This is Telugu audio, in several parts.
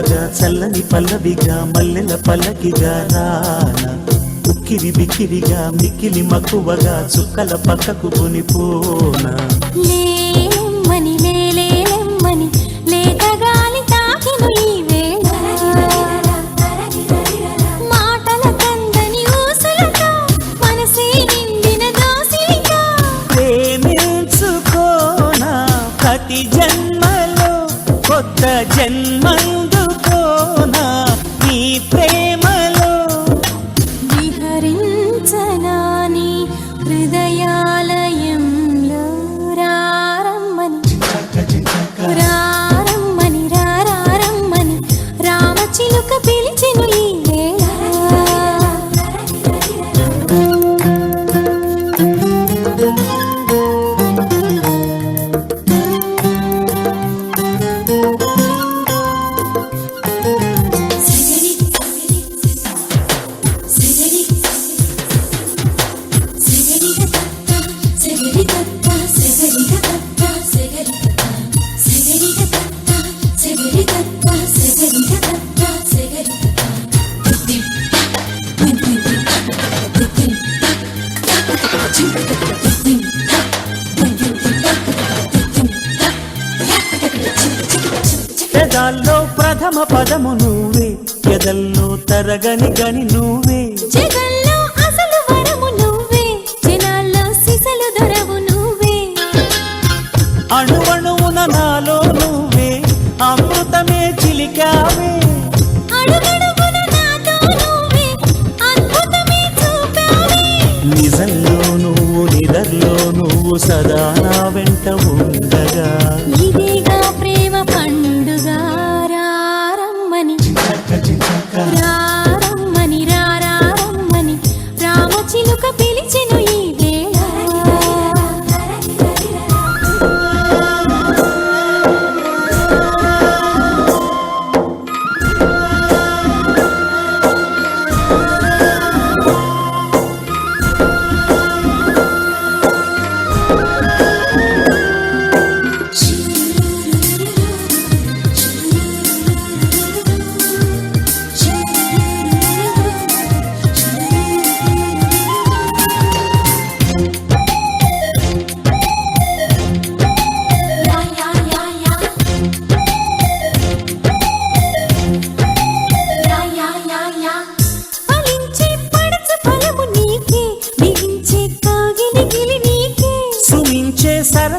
చల్లని పల్లవిగా మల్లెల పల్లకిగా రానా. ఉక్కిరి బిక్కిరిగా మిక్కిలి మక్కువగా చుక్కల పక్కకు కొనిపోనా లేలేలెమ్మని లేత గాలి పెదాల్లో ప్రథమ పదము నువ్వే. ఎదల్లో తరగని గని నువ్వే. జగల్లో అసలు వరము నువ్వే. జనాల్లో సిసలు దొరవు నువ్వే. అణువణువున నాలో నువ్వే. అమృతమే చిలికావే. నిజంలో నువ్వు నిదర్లో నువ్వు సదా నా వెంట ఉండగా. రారమ్మని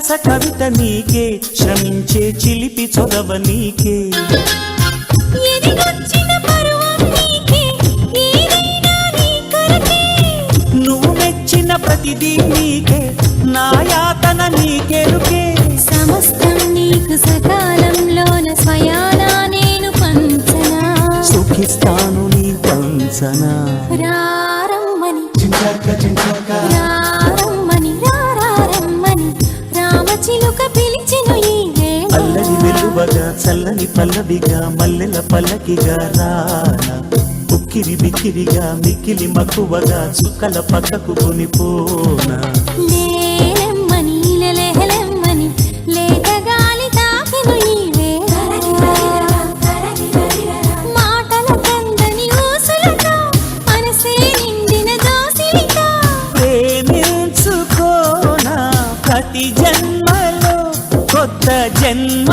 సరస కవిత నీకే శ్రమించే చిలిపి చొరవ నీకే. నువ్వు మెచ్చిన ప్రతిదీ నీకే నా యాతన నీకెరుకే. సమస్తం నీకు సకాలంలోన స్వయానా నేను పంచనా. సుఖిస్తాను నీ పంచనా రారమ్మని. రారమ్మని చల్లని పల్లవిగా మల్లెల పల్లకిగా రానా. ఉక్కిరి బిక్కిరిగా మిక్కిలి మక్కువగా చుక్కల పక్కకు కొనిపోనా ప్రతి జన్మలో కొత్త జన్మ